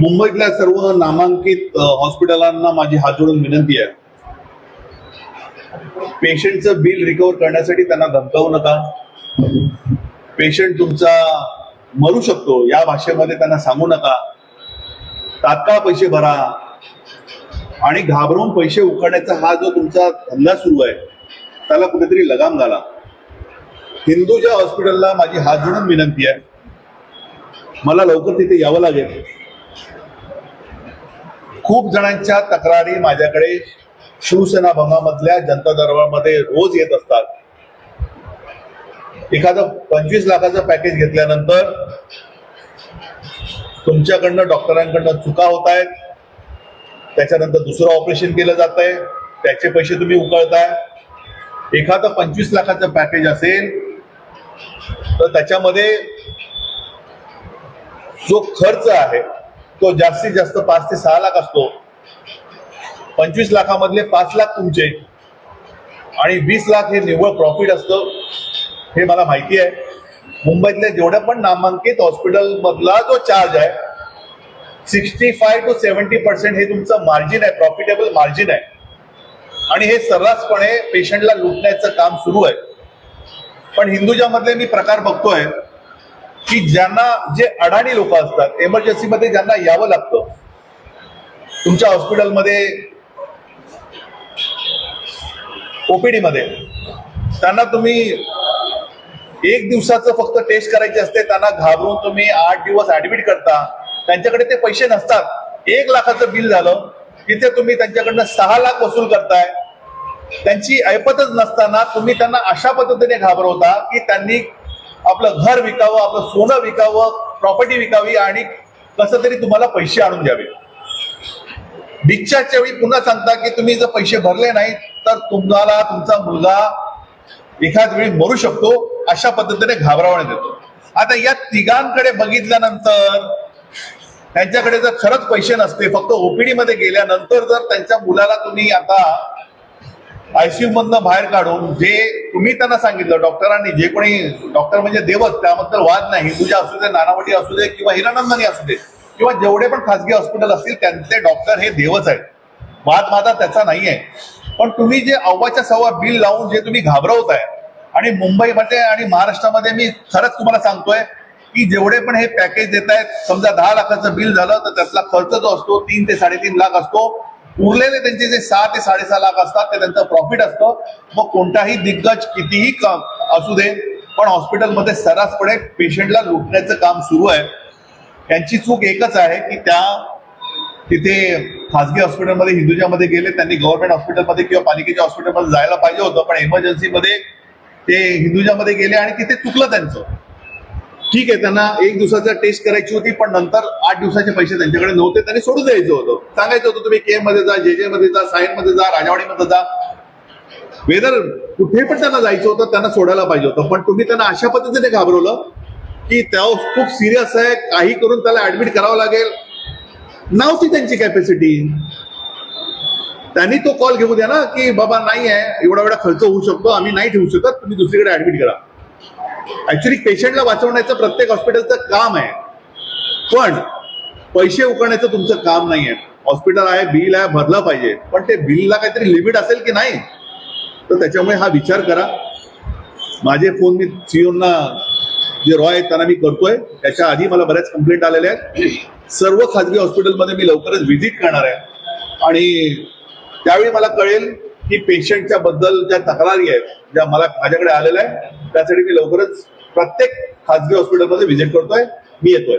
मुंबईतल्या सर्व नामांकित हॉस्पिटलांना माझी हात जोडून विनंती आहे. पेशंटचं बिल रिकव्हर करण्यासाठी त्यांना धमकावू नका. पेशंट तुमचा मरू शकतो या भाषेमध्ये त्यांना सांगू नका. तात्काळ पैसे भरा आणि घाबरून पैसे उकळण्याचा हा जो तुमचा धंदा सुरू आहे त्याला कुठेतरी लगाम घाला. हिंदूच्या हॉस्पिटलला माझी हात जोडून विनंती आहे मला लवकर तिथे यावं लागेल. खूप जणांच्या तक्रारी माझ्याकडे शिवसेना भंगामधल्या जनता दरबारमध्ये रोज येत असतात. एखादं पंचवीस लाखाचं पॅकेज घेतल्यानंतर तुमच्याकडनं डॉक्टरांकडनं चुका होत आहेत. त्याच्यानंतर दुसरं ऑपरेशन केलं जात आहे. त्याचे पैसे तुम्ही उकळताय. एखादं पंचवीस लाखाचं पॅकेज असेल तर त्याच्यामध्ये जो खर्च आहे तो जास्तीत जास्त पाच ते सहा लाख असतो. पंचवीस लाखामधले पाच लाख तुमचे. आणि वीस लाख हे निव्वळ प्रॉफिट असतं. हे मला माहिती आहे. मुंबईतल्या जेवढ्या पण नामांकित हॉस्पिटल मधला जो चार्ज आहे sixty five to seventy percent हे तुमचं मार्जिन आहे प्रॉफिटेबल मार्जिन आहे. आणि हे सर्रासपणे पेशंटला लुटण्याचं काम सुरू आहे. पण हिंदुजामधले मी प्रकार बघतोय. की ज्यांना जे अडाणी लोक असतात एमर्जन्सीमध्ये ज्यांना यावं लागतं तुमच्या हॉस्पिटलमध्ये ओपीडीमध्ये त्यांना तुम्ही एक दिवसाचं फक्त टेस्ट करायचे असते त्यांना घाबरून तुम्ही आठ दिवस ऍडमिट करता त्यांच्याकडे ते पैसे नसतात. एक लाखाचं बिल झालं तिथे तुम्ही त्यांच्याकडनं सहा लाख वसूल करताय. त्यांची ऐपतच नसताना तुम्ही त्यांना अशा पद्धतीने घाबरवता की त्यांनी आपलं घर विकावं आपलं सोनं विकावं प्रॉपर्टी विकावी आणि कसं तरी तुम्हाला पैसे आणून द्यावे. डिस्चार्जच्या वेळी पुन्हा सांगता की तुम्ही जर पैसे भरले नाही तर तुम्हाला तुमचा मुलगा एखाद वेळी मरू शकतो अशा पद्धतीने घाबरवण्यात येतो. आता या तिघांकडे बघितल्यानंतर त्यांच्याकडे जर खरंच पैसे नसते फक्त ओपीडी मध्ये गेल्यानंतर जर त्यांच्या मुलाला तुम्ही आता आयसीयू मधनं बाहेर काढून जे तुम्ही त्यांना सांगितलं डॉक्टरांनी जे कोणी डॉक्टर म्हणजे देवच त्याबद्दल वाद नाही. हिंदुजा असू दे नानावटी असू दे किंवा हिरानंदानी असू दे किंवा जेवढे पण खासगी हॉस्पिटल असतील त्यांचे डॉक्टर हे देवच आहेत. वाद माझा त्याचा नाही आहे पण तुम्ही जे अव्वाच्या सव्वा बिल लावून जे तुम्ही घाबरवताय आणि मुंबईमध्ये आणि महाराष्ट्रामध्ये मी खरंच तुम्हाला सांगतोय की जेवढे पण हे पॅकेज देत आहेत समजा दहा लाखाचं बिल झालं तर त्यातला खर्च जो असतो तीन ते साडेतीन लाख असतो. उरलेले त्यांचे जे सहा ते साडेसहा लाख असतात ते त्यांचं प्रॉफिट असतं. मग कोणताही दिग्गज कितीही असू दे पण हॉस्पिटलमध्ये सर्रासपणे पेशंटला लुटण्याचं काम सुरू आहे. त्यांची चूक एकच आहे की त्या तिथे खासगी हॉस्पिटलमध्ये हिंदुजामध्ये गेले त्यांनी गव्हर्नमेंट हॉस्पिटलमध्ये किंवा पालिकेच्या हॉस्पिटलमध्ये जायला पाहिजे होतं पण इमर्जन्सीमध्ये ते हिंदुजामध्ये गेले आणि तिथे चुकलं त्यांचं. ठीक आहे त्यांना एक दिवसाचा टेस्ट करायची होती पण नंतर आठ दिवसाचे पैसे त्यांच्याकडे नव्हते त्यांनी सोडून द्यायचं होतं. सांगायचं होतं तुम्ही के मध्ये जा जे जे मध्ये जा सायनमध्ये जा राजावाडीमध्ये जा. वेदर कुठे पण त्यांना जायचं होतं त्यांना सोडायला पाहिजे होतं. पण तुम्ही त्यांना अशा पद्धतीने घाबरवलं की त्या खूप सिरियस आहे काही करून त्याला ऍडमिट करावं लागेल. नव्हती त्यांची कॅपॅसिटी त्यांनी तो कॉल घेऊ द्या ना की बाबा नाही आहे एवढा एवढा खर्च होऊ शकतो आम्ही नाही ठेवू शकत तुम्ही दुसरीकडे ऍडमिट करा. ऍक्च्युली पेशंटला वाचवण्याचं प्रत्येक हॉस्पिटलचं काम आहे. पण पैसे उकळण्याचं तुमचं काम नाही आहे हॉस्पिटल आहे बिल आहे भरलं पाहिजे. पण ते बिलला काहीतरी लिमिट असेल की नाही? तर त्याच्यामुळे हा विचार करा. माझे फोन मी सीओना जे रॉय आहेत त्यांना मी करतोय. त्याच्या आधी मला बऱ्याच कंप्लेंट आलेल्या आहेत. सर्व खाजगी हॉस्पिटलमध्ये मी लवकरच व्हिजिट करणार आहे. आणि त्यावेळी मला कळेल की पेशंटच्या बद्दल ज्या तक्रारी आहेत ज्या मला माझ्याकडे आलेल्या आहेत त्यासाठी मी लवकरच प्रत्येक खाजगी हॉस्पिटलमध्ये व्हिजिट करतोय. मी येतोय.